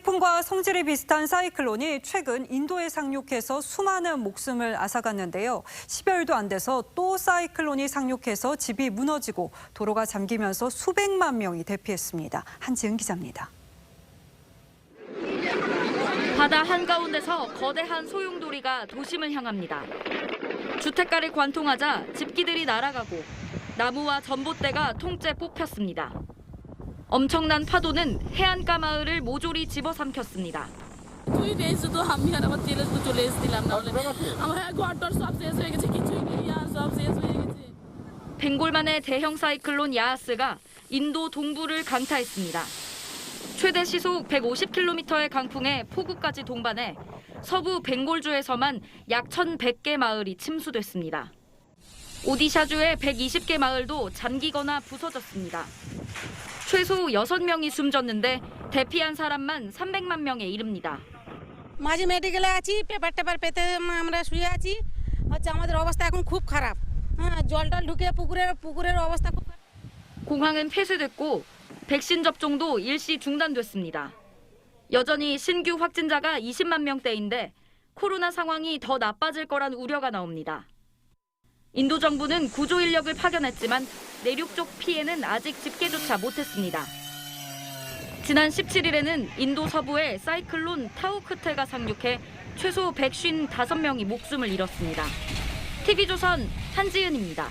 태풍과 성질이 비슷한 사이클론이 최근 인도에 상륙해서 수많은 목숨을 앗아갔는데요. 10여일도 안 돼서 또 사이클론이 상륙해서 집이 무너지고 도로가 잠기면서 수백만 명이 대피했습니다. 한지은 기자입니다. 바다 한가운데서 거대한 소용돌이가 도심을 향합니다. 주택가를 관통하자 집기들이 날아가고 나무와 전봇대가 통째 뽑혔습니다. 엄청난 파도는 해안가 마을을 모조리 집어삼켰습니다. 벵골만의 아, 대형 사이클론 야하스가 인도 동부를 강타했습니다. 최대 시속 150km의 강풍에 폭우까지 동반해 서부 벵골주에서만 약 1,100개 마을이 침수됐습니다. 오디샤주의 120개 마을도 잠기거나 부서졌습니다. 최소 6명이 숨졌는데 대피한 사람만 300만 명에 이릅니다. মাঝে মেডিকেলে আছি পেপার টেপার পেতে আমরা শুয়ে আছি হচ্ছে আমাদের অবস্থা এখন খুব খারাপ হ্যাঁ জল টল ঢুকে পুকুরের পুকুরের অবস্থা খুব খারাপ। 공항은 폐쇄됐고 백신 접종도 일시 중단됐습니다. 여전히 신규 확진자가 20만 명대인데 코로나 상황이 더 나빠질 거란 우려가 나옵니다. 인도 정부는 구조 인력을 파견했지만 내륙 쪽 피해는 아직 집계조차 못했습니다. 지난 17일에는 인도 서부에 사이클론 타우크테가 상륙해 최소 155명이 목숨을 잃었습니다. TV조선 한지은입니다.